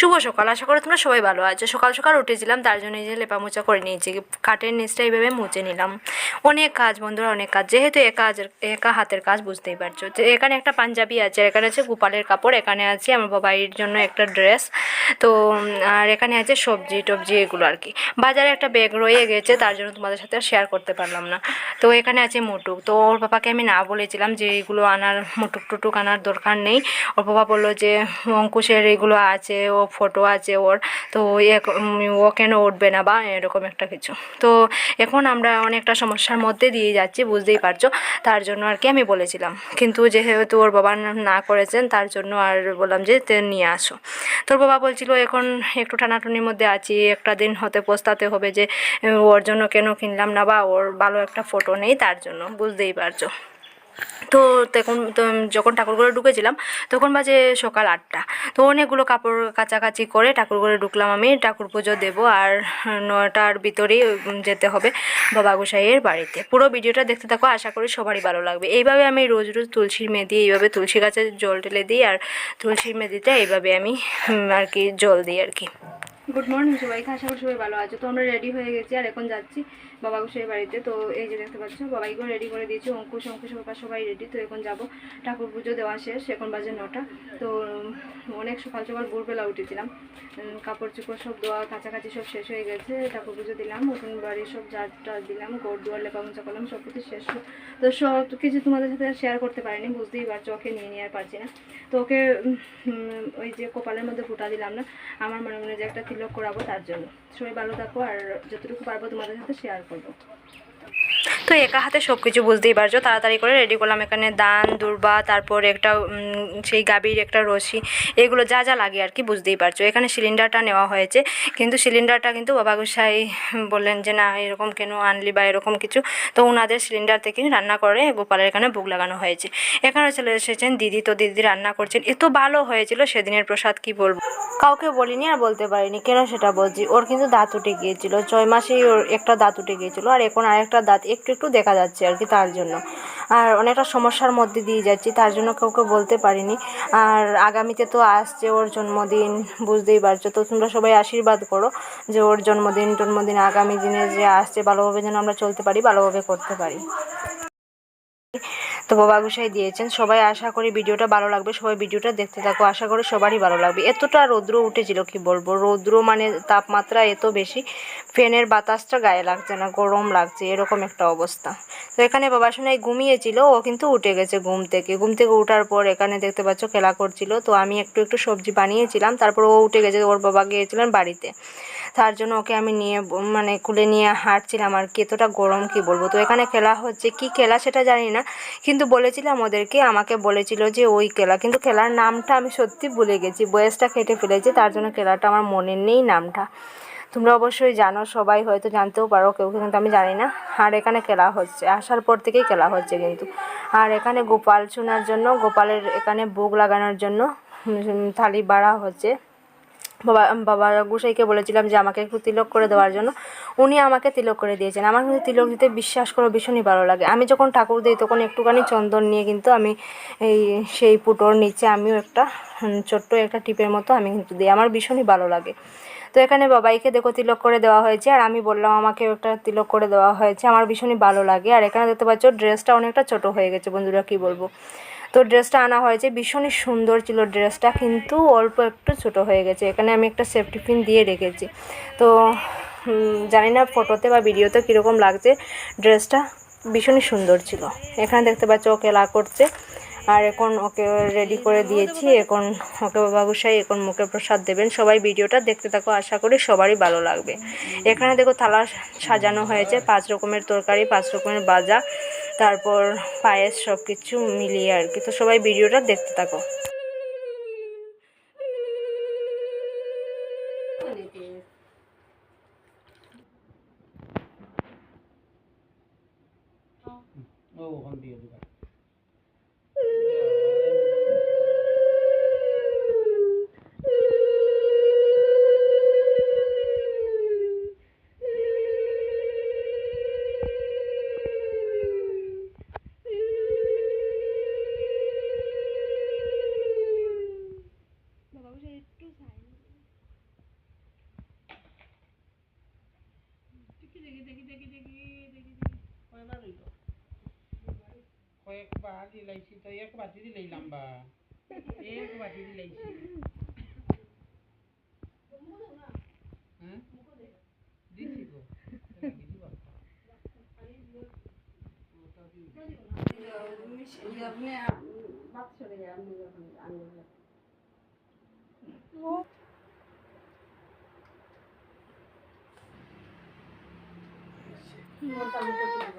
শুভ সকাল। আশা করি তোমরা সবাই ভালো আছো। সকাল সকাল উঠেছিলাম, তার জন্য এই যে লেপা মোচা করে নিয়েছি। কাঠের নিচটা এইভাবে মুছে নিলাম। অনেক কাজ বন্ধুরা, অনেক কাজ। যেহেতু একা একা হাতের কাজ বুঝতেই পারছ। তো এখানে একটা পাঞ্জাবি আছে এখানে আছে গোপালের কাপড়, এখানে আছে আমার বাবাইয়ের জন্য একটা ড্রেস। তো, আর এখানে আছে সবজি টবজি এগুলো আর কি। বাজারে একটা ব্যাগ রয়ে গেছে, তার জন্য তোমাদের সাথে শেয়ার করতে পারলাম না। তো এখানে আছে মুটুক। তো ওর বাবাকে আমি না বলেছিলাম যে এগুলো আনার মুটুক টুটুক আনার দরকার নেই। ওর বাবা বলল যে অঙ্কুশের এগুলো আছে, ও ফটো আছে ওর, তো ও কেন উঠবে না বা এরকম একটা কিছু। তো এখন আমরা অনেকটা সমস্যার মধ্যে দিয়ে যাচ্ছি, বুঝতেই পারছ? তার জন্য আর কি আমি বলেছিলাম। কিন্তু যেহেতু ওর বাবা না- করেছেন, তার জন্য আর বললাম যে নিয়ে আসো। তোর বাবা বলছিল, এখন একটু টানাটুনির মধ্যে আছি, একটা দিন হতে পস্তাতে হবে যে ওর জন্য কেন কিনলাম না বা ওর ভালো একটা ফটো নেই তার জন্য। বুঝতেই পারছ? তো তখন যখন ঠাকুরঘরে ঢুকেছিলাম, তখন বাজে সকাল আটটা। তো অনেকগুলো কাপড় কাচাকাচি করে ঠাকুরঘরে ঢুকলাম আমি। ঠাকুর পুজো দেবো আর নটার ভিতরেই যেতে হবে বাবা গোসাইয়ের বাড়িতে। পুরো ভিডিওটা দেখতে থাকো, আশা করি সবারই ভালো লাগবে। এইভাবে আমি রোজ রোজ তুলসীর মেদি, এইভাবে তুলসী গাছে জল ঢেলে দিই আর তুলসীর মেদিতে এইভাবে আমি আর কি জল দিই আর কি। গুড মর্নিং সবাইকে আশা করি সবাই ভালো আছো। তো আমরা রেডি হয়ে গেছি, আর এখন যাচ্ছি বাবা গোসাইয়ের বাড়িতে। তো এই যে দেখতে পাচ্ছ, বাবাইকেও রেডি করে দিয়েছি, অঙ্কুশ অঙ্কুশ বাবা সবাই রেডি তো এখন যাব। ঠাকুর পুজো দেওয়া শেষ, এখন বাজে নটা। তো অনেক সকাল সকাল ভোরবেলা উঠেছিলাম। কাপড় চোপড় সব দেওয়া কাছাকাছি সব শেষ হয়ে গেছে, ঠাকুর পুজো দিলাম, নতুন বাড়ির সব জারটা দিলাম গোড় দুয়ার লেপা মোচা করলাম সব কিছু শেষ। তো সব কিছু তোমাদের সাথে শেয়ার করতে পারিনি, বুঝতেই পারছ, ওকে নিয়ে নিয়ে আর পারছি না। তো ওকে ওই যে কপালের মধ্যে ফুটা দিলাম না, আমার মনে মনে যে একটা তিলক করাবো তার জন্য। সবাই ভালো থাকো আর যতটুকু পারব তোমাদের সাথে শেয়ার করব। তো একা হাতে সব কিছু বুঝতেই পারছ। তাড়াতাড়ি করে রেডি করলাম এখানে দান, দুর্বা, তারপর একটা সেই গাভীর একটা রশি। এগুলো যা যা লাগে আর কি বুঝতেই পারছ। এখানে সিলিন্ডারটা নেওয়া হয়েছে। কিন্তু সিলিন্ডারটা কিন্তু বাবা গোসাই বললেন যে, না, এরকম কেন আনলি বা এরকম কিছু? তো ওনাদের সিলিন্ডার থেকে রান্না করে গোপালের এখানে ভোগ লাগানো হয়েছে। এখানে চলে এসেছেন দিদি। তো দিদি রান্না করছেন। এত ভালো হয়েছিল সেদিনের প্রসাদ, কি বলব? কাউকে বলিনি আর বলতে পারিনি। কেন সেটা বলছি? ওর কিন্তু দাঁত উঠে গিয়েছিল। ছয় মাসেই ওর একটা দাঁত উঠে গিয়েছিল। আর এখন আরেকটা দাঁত একটু একটু দেখা যাচ্ছে আর কি তার জন্য। আর অনেকটা সমস্যার মধ্যে দিয়ে যাচ্ছি, তার জন্য কাউকে বলতে পারিনি। আর আগামীতে তো আসছে ওর জন্মদিন, বুঝতেই পারছ। তো তোমরা সবাই আশীর্বাদ করো যে ওর জন্মদিন জন্মদিন আগামী দিনে যে আসছে, ভালোভাবে যেন আমরা চলতে পারি, ভালোভাবে করতে পারি। তো বাবা গোসাই দিয়েছেন। সবাই আশা করি ভিডিওটা ভালো লাগবে। সবাই ভিডিওটা দেখতে থাকো। আশা করি সবারই ভালো লাগবে। এতটা রৌদ্র উঠেছিল, কি বলব? রৌদ্র মানে তাপমাত্রা এত বেশি। ফ্যানের বাতাসটা গায়ে লাগছে না, গরম লাগছে, এরকম একটা অবস্থা। তো এখানে বাবা শোনাই ঘুমিয়েছিল, ও কিন্তু উঠে গেছে ঘুম থেকে। ঘুম থেকে উঠার পর এখানে দেখতে পাচ্ছ খেলা করছিল। তো আমি একটু একটু সবজি বানিয়েছিলাম। তারপর ও উঠে গেছে, ওর বাবা গিয়েছিলেন বাড়িতে। তার জন্য ওকে আমি নিয়ে মানে কুলে নিয়ে হাঁটছিলাম আর কি। এতটা গরম কি বলব? তো এখানে খেলা হচ্ছে। কি খেলা সেটা জানি না। কিন্তু বলেছিলাম ওদেরকে, আমাকে বলেছিল যে ওই খেলা। কিন্তু খেলার নামটা আমি সত্যি ভুলে গেছি। বয়সটা খেটে ফেলেছি, তার জন্য খেলাটা আমার মনে নেই নামটা। তোমরা অবশ্যই জানো, সবাই হয়তো জানতেও পারো, কেউ কিন্তু আমি জানি না। আর এখানে খেলা হচ্ছে, আসার পর থেকেই খেলা হচ্ছে কিন্তু। আর এখানে গোপাল শোনার জন্য, গোপালের এখানে ভোগ লাগানোর জন্য থালি বাড়া হচ্ছে। বাবা বাবা গোসাইকে বলেছিলাম যে আমাকে একটু তিলক করে দেওয়ার জন্য। উনি আমাকে তিলক করে দিয়েছেন। আমার কিন্তু তিলক দিতে বিশ্বাস করো ভীষণই ভালো লাগে। আমি যখন ঠাকুর দিই, তখন একটুখানি চন্দন নিয়ে কিন্তু আমি এই সেই পুটোর নিচে আমিও একটা ছোট্ট একটা টিপের মতো আমি কিন্তু দিই। আমার ভীষণই ভালো লাগে। তো এখানে বাবাইকে দেখো তিলক করে দেওয়া হয়েছে। আর আমি বললাম, আমাকে একটা তিলক করে দেওয়া হয়েছে। আমার ভীষণই ভালো লাগে। আর এখানে দেখতে পাচ্ছ, ড্রেসটা অনেকটা ছোট হয়ে গেছে। বন্ধুরা, কি বলব? তো ড্রেসটা আনা হয়েছে। ভীষণই সুন্দর ছিল ড্রেসটা, কিন্তু অল্প একটু ছোট হয়ে গেছে। এখানে আমি একটা সেফটি পিন দিয়ে রেখেছি। তো জানি না ফটোতে বা ভিডিওতে কীরকম লাগছে। ড্রেসটা ভীষণই সুন্দর ছিল। এখানে দেখতে পাচ্ছ ওকে লা করছে। আর এখন ওকে রেডি করে দিয়েছি। এখন ওকে বাবা গোসাই এখন মুখে প্রসাদ দেবেন। সবাই ভিডিওটা দেখতে থাকো, আশা করি সবারই ভালো লাগবে। এখানে দেখো থালা সাজানো হয়েছে। পাঁচ রকমের তরকারি, পাঁচ রকমের ভাজা। তারপর পায়েস সব কিছু মিলিয়ে আর কি। তো সবাই ভিডিওটা দেখতে থাকো। ও কয়বার হইল কয়েকবার দিলাইছি তো এক বাটি দিলাইলাম বা এক বাটি দিলাইছি হ্যাঁ দিছি গো লাগি দিবা হুম নাও পান হুম শেষ Pwede mo mapasa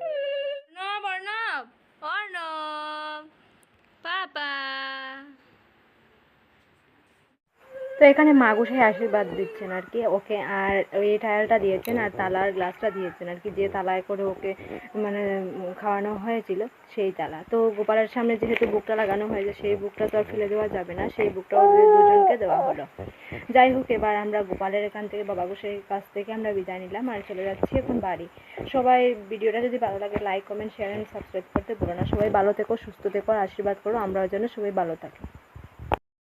Arnab Arnab Arnab পাপা তো এখানে মা গোসাই আশীর্বাদ দিচ্ছেন আর কি, ওকে আর ওই টায়ালটা দিয়েছেন আর তালার গ্লাসটা দিয়েছেন আর কি, যে তালায় করে ওকে মানে খাওয়ানো হয়েছিল সেই তালা। তো গোপালের সামনে যেহেতু বুকটা লাগানো হয়েছে, সেই বুকটা তো আর ফেলে দেওয়া যাবে না, সেই বুকটা দুজনকে দেওয়া হলো। যাই হোক, এবার আমরা গোপালের এখান থেকে, বাবা গোসাইয়ের কাছ থেকে আমরা বিদায় নিলাম আর চলে যাচ্ছি এখন বাড়ি। সবাই ভিডিওটা যদি ভালো লাগে like comment share and subscribe করতে ভুলো না। সবাই ভালো থেকো, সুস্থ থেকো আশীর্বাদ করো, আমরাও যেন সবাই ভালো থাকি।